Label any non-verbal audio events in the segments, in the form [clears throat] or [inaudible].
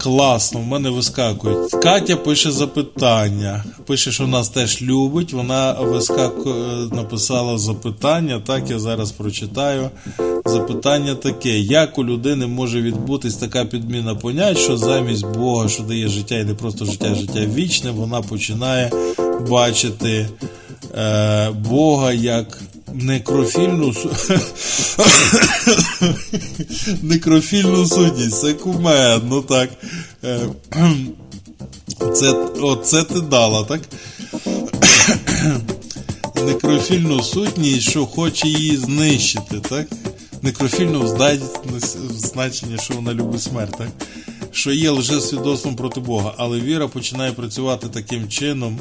Класно, в мене вискакують. Катя пише запитання. Пише, що нас теж любить. Вона вискаку... написала запитання. Так, я зараз прочитаю. Запитання таке: як у людини може відбутись така підміна понять, що замість Бога, що дає життя і не просто життя, життя вічне, вона починає бачити е, Бога як некрофільну [coughs] некрофільну сутність. Це кумедно, так. Е, [coughs] Це, оце ти дала, так? [coughs] Некрофільну сутність, що хоче її знищити, так? Некрофільну здатність- в значенні, що вона любить смерть, так? Що є лише свідоцтвом проти Бога. Але віра починає працювати таким чином,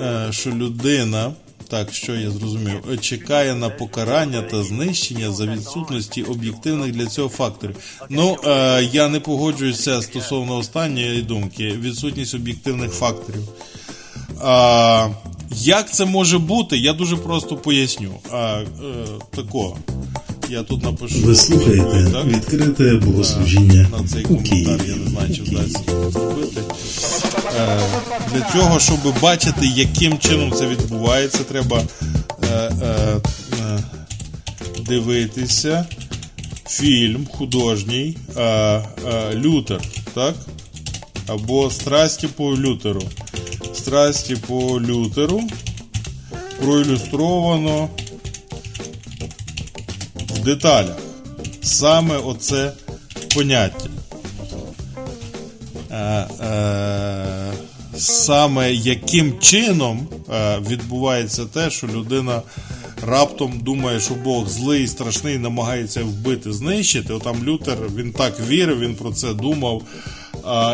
е, що людина, так, що я зрозумів, е, чекає на покарання та знищення за відсутності об'єктивних для цього факторів. Ну, е, я не погоджуюся стосовно останньої думки, відсутність об'єктивних факторів. А, як це може бути? Я дуже просто поясню. А, е, тако. Я тут напишу. Ви слухаєте так? відкрите богослужіння на цей у коментар. Я не знаю, чи вдасться зробити. Е, для цього, щоб бачити, яким чином це відбувається, треба е, е, е, дивитися фільм художній е, е, Лютер, так? Або Страсті по Лютеру. Страсті по Лютеру проілюстровано в деталях саме оце поняття. Саме яким чином е, відбувається те, що людина раптом думає, що Бог злий, страшний, намагається вбити, знищити. Отам Лютер він так вірив, він про це думав.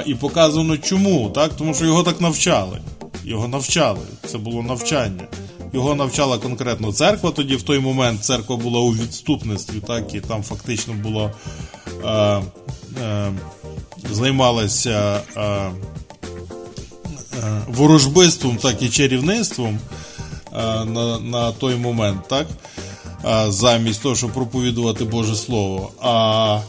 І показано чому, так? Тому що його так навчали. Його навчали. Це було навчання. Його навчала конкретно церква. Тоді в той момент церква була у відступництві, так і там фактично було е, е, займалася е, е, так і чарівництвом е, на, на той момент, так? Е, замість того, щоб проповідувати Боже Слово. А,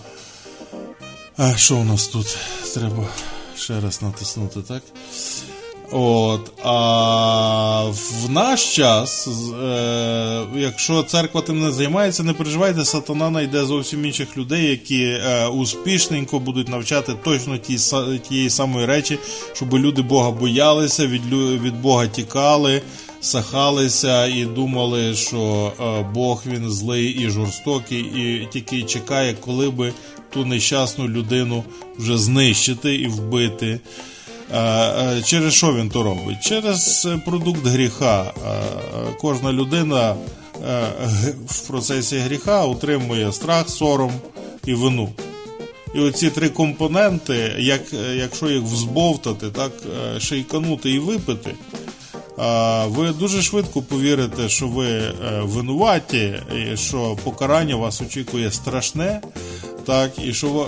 а що у нас тут? Треба ще раз натиснути, так? От, а в наш час, е, якщо церква тим не займається, не переживайте, сатана знайде зовсім інших людей, які е, успішненько будуть навчати точно ті, тієї самої речі, щоб люди Бога боялися, від, від Бога тікали, сахалися і думали, що е, Бог він злий і жорстокий, і тільки чекає, коли би ту нещасну людину вже знищити і вбити. Е, е, Через що він то робить? Через е, продукт гріха. Кожна людина в процесі гріха отримує страх, сором і вину. І оці три компоненти, як, якщо їх взбовтати, так, шейканути і випити, ви дуже швидко повірите, що ви винуваті, і що покарання вас очікує страшне, так, і що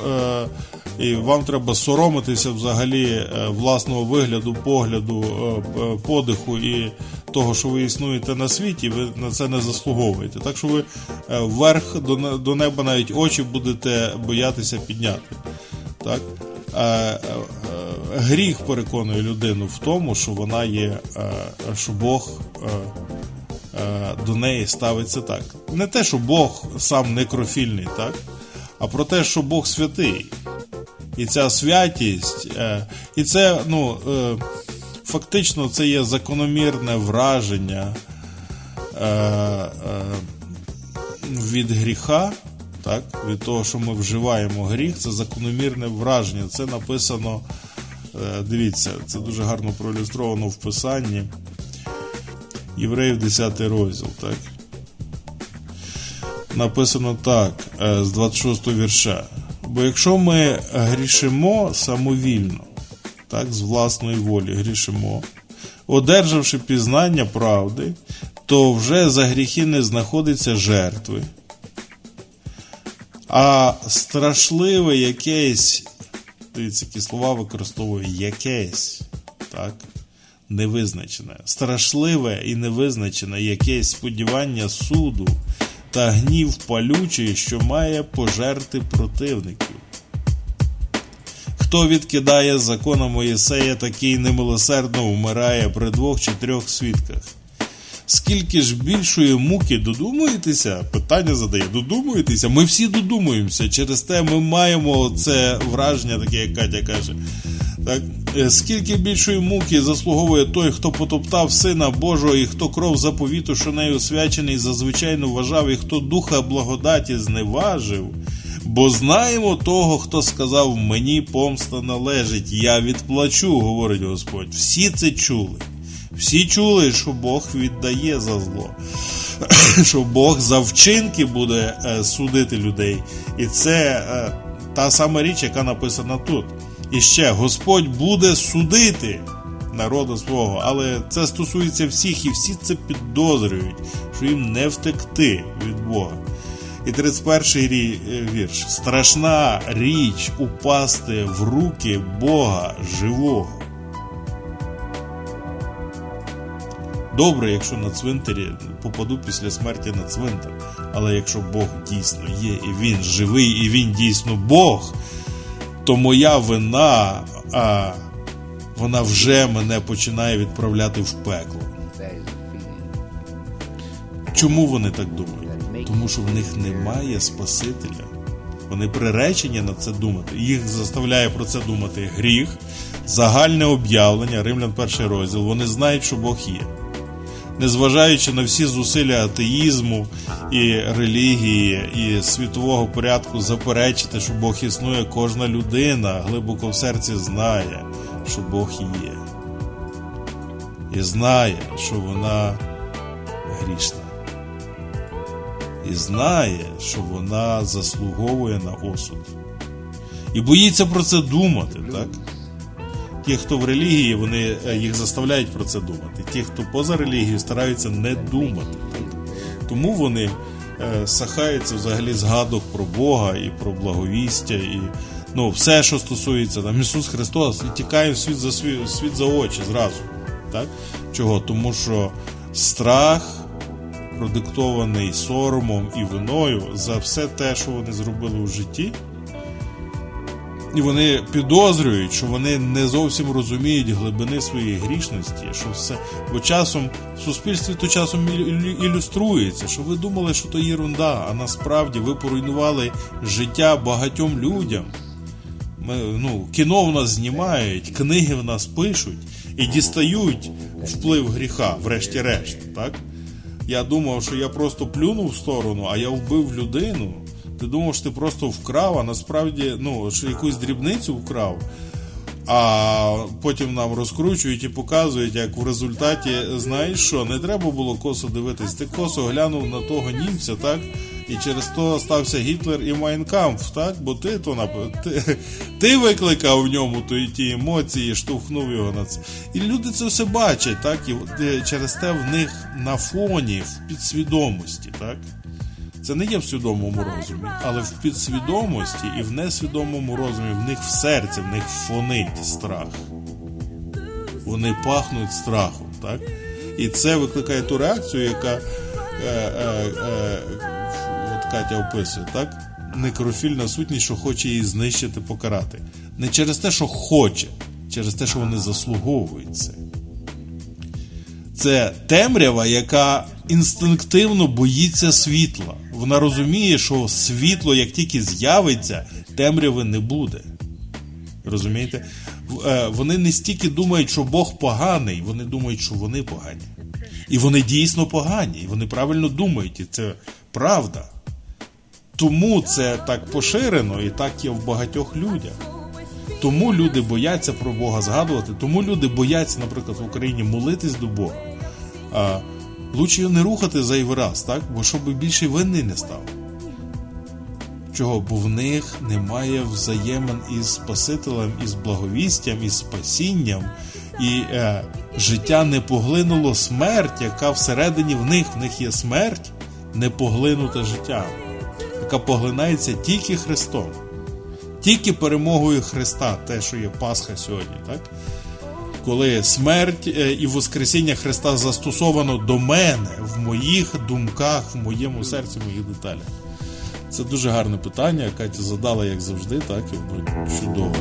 і вам треба соромитися взагалі е, власного вигляду, погляду, е, подиху і того, що ви існуєте на світі, ви на це не заслуговуєте. Так що ви е, вверх до, неба навіть очі будете боятися підняти. Так? Гріх переконує людину в тому, що вона є, що Бог до неї ставиться так. Не те, що Бог сам некрофільний, так? а про те, що Бог святий. І ця святість, е, і це, ну, е, фактично, це є закономірне враження е, від гріха, так, від того, що ми вживаємо гріх, це закономірне враження. Це написано, дивіться, це дуже гарно проілюстровано в Писанні. Євреїв 10 розділ, так. Написано так, з 26 вірша. Бо якщо ми грішимо самовільно, так, з власної волі грішимо, одержавши пізнання правди, то вже за гріхи не знаходиться жертви. А страшливе якесь, дивіться, які слова використовує якесь, так, невизначене, страшливе і невизначене якесь сподівання суду та гнів палючий, що має пожерти противників. Хто відкидає закона Моїсея, такий немилосердно вмирає при двох чи трьох свідках. Скільки ж більшої муки додумуєтеся? Питання задає, додумуєтеся? Ми всі додумуємося. Через те ми маємо це враження, таке, як Катя каже. Так? Е, Скільки більшої муки заслуговує той, хто потоптав Сина Божого, і хто кров заповіту, що нею освячений, зазвичайно вважав, і хто духа благодаті зневажив. Бо знаємо того, хто сказав, мені помста належить, я відплачу, говорить Господь. Всі це чули. Всі чули, що Бог віддає за зло, [clears throat] що Бог за вчинки буде е, судити людей. І це е, та сама річ, яка написана тут. І ще Господь буде судити народу свого, але це стосується всіх, і всі це підозрюють, що їм не втекти від Бога. І 31 рі- е, вірш. Страшна річ упасти в руки Бога живого. Добре, якщо на цвинтарі попаду після смерті на цвинтар. Але якщо Бог дійсно є, і він живий, і він дійсно Бог, то моя вина, а, вона вже мене починає відправляти в пекло. Чому вони так думають? Тому що в них немає Спасителя. Вони приречені на це думати. Їх заставляє про це думати гріх, загальне об'явлення, Римлян перший розділ. Вони знають, що Бог є. Незважаючи на всі зусилля атеїзму і релігії, і світового порядку заперечити, що Бог існує, кожна людина глибоко в серці знає, що Бог є. І знає, що вона грішна і знає, що вона заслуговує на осуд. І боїться про це думати, так? Ті, хто в релігії, вони е, їх заставляють про це думати. Ті, хто поза релігією, стараються не думати. Тому вони е, сахаються взагалі згадок про Бога і про благовістя, і ну, все, що стосується там Ісус Христос, і тікає в світ за світ, світ за очі зразу. Так? Чого? Тому що страх продиктований соромом і виною за все те, що вони зробили у житті. І вони підозрюють, що вони не зовсім розуміють глибини своєї грішності, що все. Бо часом в суспільстві то часом ілюструється, що ви думали, що то єрунда, а насправді ви поруйнували життя багатьом людям. Ми, ну, кіно в нас знімають, книги в нас пишуть і дістають вплив гріха, врешті-решт. Так? Я думав, що я просто плюнув в сторону, а я вбив людину. Ти думав, що ти просто вкрав, а насправді ну, що якусь дрібницю вкрав. А потім нам розкручують і показують, як в результаті, знаєш що, не треба було косо дивитись. Ти косо глянув на того німця, так? І через то стався Гітлер і Майнкамф, так? Бо ти то нап... ти, ти викликав в ньому то ті емоції, штовхнув його на це. І люди це все бачать, так? І е, через те в них на фоні, в підсвідомості, так? Це не є в свідомому розумі, але в підсвідомості і в несвідомому розумі в них в серці, в них фонить страх. Вони пахнуть страхом, так? І це викликає ту реакцію, яка е, е, е, от Катя описує, так? Некрофільна сутність, що хоче її знищити, покарати. Не через те, що хоче, через те, що вони заслуговують це. Це темрява, яка інстинктивно боїться світла. Вона розуміє, що світло, як тільки з'явиться, темряви не буде. Розумієте? Е, Вони не стільки думають, що Бог поганий, вони думають, що вони погані. І вони дійсно погані, і вони правильно думають, і це правда. Тому це так поширено і так є в багатьох людях. Тому люди бояться про Бога згадувати, тому люди бояться, наприклад, в Україні молитись до Бога. Лучше його не рухати зайвий раз, так? Бо щоб більше винний не став. Чого? Бо в них немає взаємин із Спасителем, із благовістям, із спасінням, і е, життя не поглинуло смерть, яка всередині в них, в них є смерть, не поглинута життям, яка поглинається тільки Христом. Тільки перемогою Христа, те, що є Пасха сьогодні, так? Коли смерть е, і Воскресіння Христа застосовано до мене в моїх думках, в моєму серці, в моїх деталях. Це дуже гарне питання. Катя задала, як завжди, так і воно